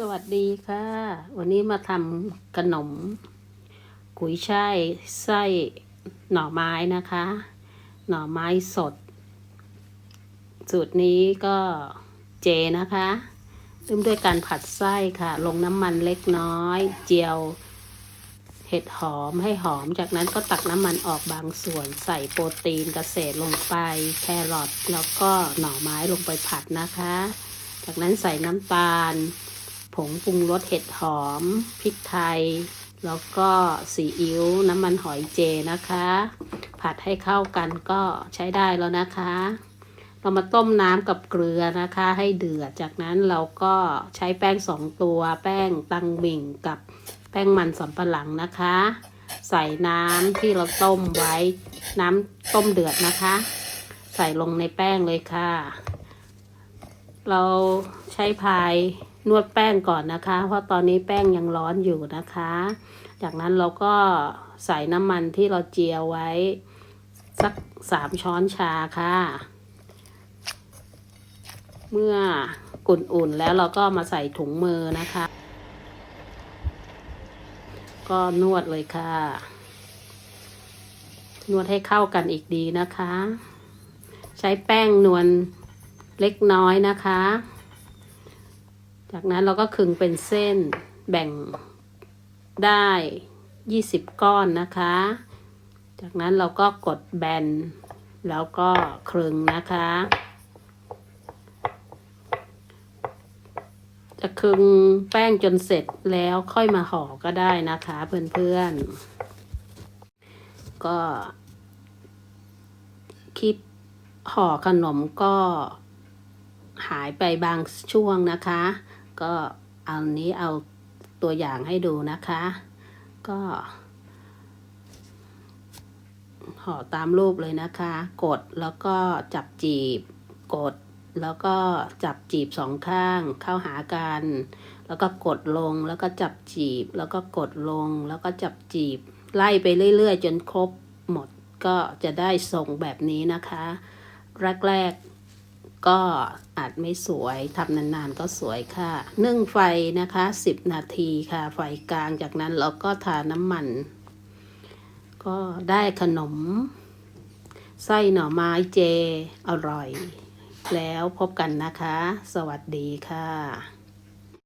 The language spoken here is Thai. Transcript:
สวัสดีค่ะ วันนี้มาทำขนม กุยช่ายไส้หน่อไม้นะคะ หน่อไม้สด สูตรนี้ก็เจนะคะเริ่มด้วยการผัดไส้ค่ะ ลงน้ำมันเล็กน้อย เจียว เห็ดหอมให้หอม จากนั้นก็ตักน้ำมันออกบางส่วน ใส่โปรตีนกเกษตรลงไป แครอทแล้วก็หน่อไม้ลงไปผัดนะคะ จากนั้นใส่น้ำตาล ผงปรุงรสเห็ดหอม พริกไทย แล้วก็ซีอิ๊วน้ำมันหอยเจนะคะ ผัดให้เข้ากันก็ใช้ได้แล้วนะคะ เรามาต้มน้ำกับเกลือนะคะ ให้เดือด จากนั้นเราก็ใช้แป้งสองตัวแป้งตังหมิ่งกับแป้งมันสำปะหลังนะคะ ใส่น้ำที่เราต้มไว้ น้ำต้มเดือดนะคะ ใส่ลงในแป้งเลยค่ะ เราใช้พาย นวดแป้งก่อนนะคะ เพราะตอนนี้แป้งยังร้อนอยู่นะคะ จากนั้นเราก็ใส่น้ำมันที่เราเจียวไว้ สักสามช้อนชาค่ะ เมื่ออุ่นแล้วเราก็มาใส่ถุงมือนะคะ ก็นวดเลยค่ะ นวดให้เข้ากันอีกดีนะคะ ใช้แป้งนวลเล็กน้อยนะคะ จากนั้นเราก็ขึงเป็นเส้นแบ่งได้ 20 ก้อนนะคะ จากนั้นเราก็กดแบน แล้วก็คลึงนะคะ จะคลึงแป้งจนเสร็จแล้วค่อยมาห่อก็ได้นะคะเพื่อนๆ ก็คลิปห่อขนมก็หายไปบางช่วงนะคะ ก็เอานี้เอาตัวอย่างให้ดูนะคะ ก็ห่อตามรูปเลยนะคะ กดแล้วก็จับจีบ กดแล้วก็จับจีบสองข้างเข้าหากัน แล้วก็กดลงแล้วก็จับจีบ แล้วก็กดลงแล้วก็จับจีบ ไล่ไปเรื่อย ๆ จนครบหมดก็จะได้ทรงแบบนี้นะคะ แรก ๆ ก็อาจไม่สวยทำนานๆก็สวยค่ะ นึ่งไฟนะคะ 10 นาทีค่ะ ไฟกลางจากนั้นเราก็ทาน้ำมัน ก็ได้ขนมไส้หน่อไม้เจ อร่อย แล้วพบกันนะคะ สวัสดีค่ะ